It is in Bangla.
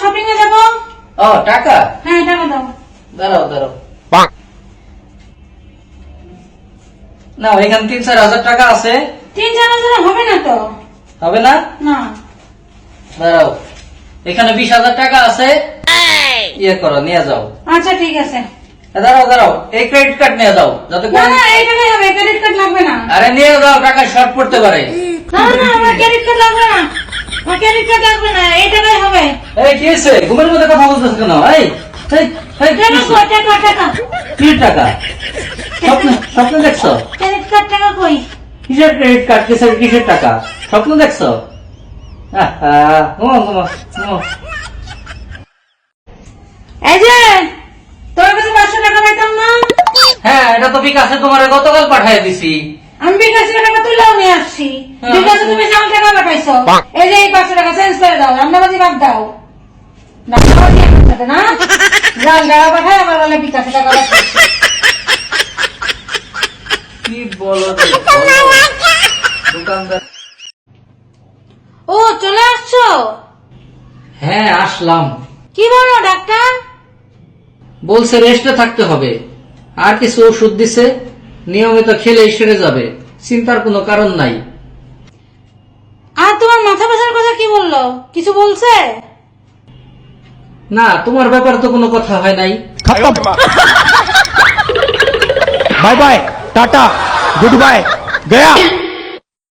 শপিং এ যাব? ও টাকা? হ্যাঁ টাকা দাও। দাঁড়াও দাঁড়াও। না এখানে তিন চার হাজার টাকা আছে। তিন চার হাজার হবে না তো? হবে না? না। দাঁড়াও। এখানে বিশ হাজার টাকা আছে। ইয়ে করো নিয়ে যাও। আচ্ছা ঠিক আছে। দাঁড়াও দাঁড়াও। এই ক্রেডিট কার্ড নিয়ে যাও যাতে না না এই টাকাই হবে ক্রেডিট কার্ড লাগবে না। আরে নিয়ে যাও টাকা শর্ট পড়তে পারে। না না আমার ক্রেডিট কার্ড লাগবে না। ক্রেডিট কার্ড লাগবে না টাকাই হবে। এই কি হয়েছে? ঘুমের মধ্যে কথা বলতেছ কেন? এই এই, এই, টাকা হয়েছে? টাকা টাকা? কি টাকা? স্বপ্ন স্বপ্ন দেখছ? ক্রেডিট কার্ড টাকা কই? কিসের ক্রেডিট কার্ড? কিসের কিসের টাকা? স্বপ্ন দেখছ? আহা, ঘুমাও ঘুমাও ঘুমাও এই যে তোর কাছে পাঁচশো টাকা পাইতাম না? হ্যাঁ এটা তো বিকাশে তোমার গতকাল পাঠিয়ে দিছি। আমি বিকাশ টাকা তুলেও নিয়ে আসছি। হ্যাঁ। বিকাশে তুমি টাকা পাঠাইছো এই যে এই পাঁচশো টাকা চেঞ্জ করে দাও রান্নাবাজি বাদ দাও। রান্নাবাজি একসাথে না? জাল টাকা পাঠায় আমার বলে বিকাশে টাকা কি বলো দোকানদার। ও চলে আসছো? হ্যাঁ আসলাম। কি বলো ডাক্তার? বলছে রেস্টে থাকতে হবে। আর কিছু ওষুধ দিছে নিয়মিত খেলেই সেরে যাবে। চিন্তার কোনো কারণ নাই। আর তোমার মাথা ব্যথার কথা কি বলল? কিছু বলছে? না তোমার ব্যাপারে তো কোনো কথা হয় নাই। Bye bye tata good bye Gaya.